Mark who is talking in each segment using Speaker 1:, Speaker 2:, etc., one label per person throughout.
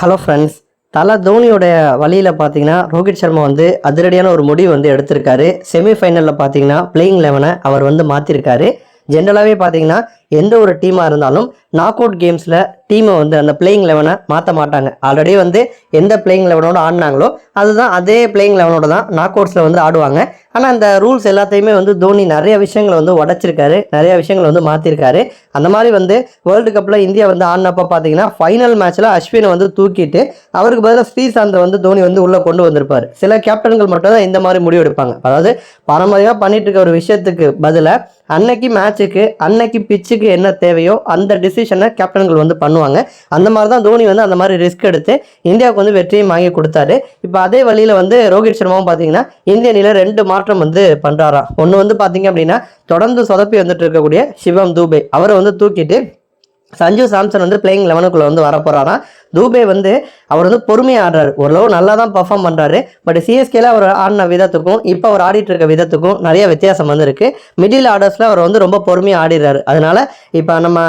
Speaker 1: Hello friends தலை தோனியோடைய வழியில் பார்த்தீங்கன்னா ரோஹித் சர்மா வந்து அதிரடியான ஒரு முடிவு வந்து எடுத்திருக்காரு. செமிஃபைனலில் பார்த்தீங்கன்னா பிளேயிங் லெவனை அவர் வந்து மாற்றிருக்காரு ஜென்ரலாகவே பார்த்தீங்கன்னா எந்த ஒரு டீமாக இருந்தாலும் நாக் அவுட் கேம்ஸில் டீமை வந்து அந்த பிளேயிங் லெவனை மாற்ற மாட்டாங்க. ஆல்ரெடி வந்து எந்த பிளேயிங் லெவனோட ஆடினாங்களோ அதுதான் அதே பிளேயிங் லெவனோட தான் நாக் அவுட்ஸில் வந்து ஆடுவாங்க. ஆனால் அந்த ரூல்ஸ் எல்லாத்தையுமே வந்து தோனி நிறைய விஷயங்களை வந்து உடச்சிருக்காரு நிறைய விஷயங்களை வந்து மாற்றிருக்காரு அந்த மாதிரி வந்து வேர்ல்டு கப்பில் இந்தியா வந்து ஆடினப்போ பார்த்தீங்கன்னா ஃபைனல் மேட்ச்சில் அஸ்வினை வந்து தூக்கிட்டு அவருக்கு பதிலாக ஸ்ரீசாந்தை வந்து தோனி வந்து உள்ளே கொண்டு வந்திருப்பார். சில கேப்டன்கள் மட்டும் தான் இந்த மாதிரி முடிவு எடுப்பாங்க. அதாவது பாரம்பரியமாக பண்ணிட்டு இருக்க ஒரு விஷயத்துக்கு பதிலாக அன்னைக்கு மேட்ச்சுக்கு அன்னைக்கு பிச்சுக்கு என்ன தேவையோ அந்த டிசிஷனை கேப்டன்கள் வந்து பண்ணுவாங்க. அந்த மாதிரி தான் தோனி வந்து அந்த மாதிரி ரிஸ்க் எடுத்து இந்தியாவுக்கு வந்து வெற்றியும் வாங்கி கொடுத்தாரு. இப்போ அதே வழியில் வந்து ரோஹித் சர்மாவும் பார்த்தீங்கன்னா இந்திய அணியில் ரெண்டு மாற்றம் வந்து பண்ணுறாராம் ஒன்று வந்து பார்த்தீங்க அப்படின்னா தொடர்ந்து சொதப்பி வந்துட்டு இருக்கக்கூடிய சிவம் தூபே. அவரை வந்து தூக்கிட்டு சஞ்சு சாம்சன் வந்து பிளேயிங் லெவனுக்குள்ளே வந்து வரப்போறாராம் தூபே வந்து அவர் வந்து பொறுமையாக ஆடுறாரு ஓரளவு நல்லா தான் பர்ஃபார்ம் பண்ணுறாரு பட் சிஎஸ்கேல அவர் ஆடின விதத்துக்கும் இப்போ அவர் ஆடிட்டு இருக்க விதத்துக்கும் நிறைய வித்தியாசம் வந்துருக்கு. மிடில் ஆர்டர்ஸில் அவர் வந்து ரொம்ப பொறுமையாக ஆடிடுறாரு. அதனால இப்போ நம்ம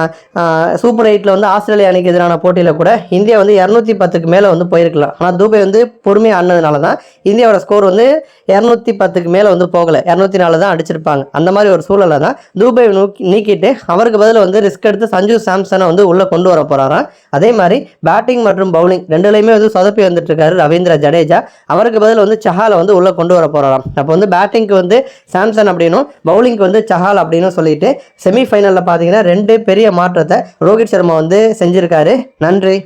Speaker 1: சூப்பர் எயிட்டில் வந்து ஆஸ்திரேலியா அணிக்கு எதிரான போட்டியில் கூட இந்தியா வந்து இரநூத்தி பத்துக்கு மேலே வந்து போயிருக்கலாம். ஆனால் தூபே வந்து பொறுமையாக ஆடினதுனால தான் இந்தியாவோட ஸ்கோர் வந்து இரநூத்தி பத்துக்கு மேலே வந்து போகலை. இரநூத்தி நாலு தான் அடிச்சிருப்பாங்க. அந்த மாதிரி ஒரு சூழலை தான் தூபை நீக்கிட்டு அவருக்கு பதில் வந்து ரிஸ்க் எடுத்து சஞ்சு சாம்சன் வந்து உள்ளே கொண்டு வர போகிறாராம் அதே மாதிரி பேட்டிங் மற்றும் பவுலிங் ரெண்டுலையுமே வந்து சொதப்பி வந்துட்டு இருக்காரு ரவீந்திர ஜடேஜா. அவருக்கு பதில் வந்து சஹாலை வந்து உள்ளே கொண்டு வர போகிறாராம் அப்போ வந்து பேட்டிங்க்கு வந்து சாம்சன் அப்படின்னும் பவுலிங்க்கு வந்து சஹால் அப்படின்னு சொல்லிட்டு செமிஃபைனலில் பார்த்தீங்கன்னா ரெண்டு பெரிய மாற்றத்தை ரோஹித் சர்மா வந்து செஞ்சுருக்காரு. நன்றி.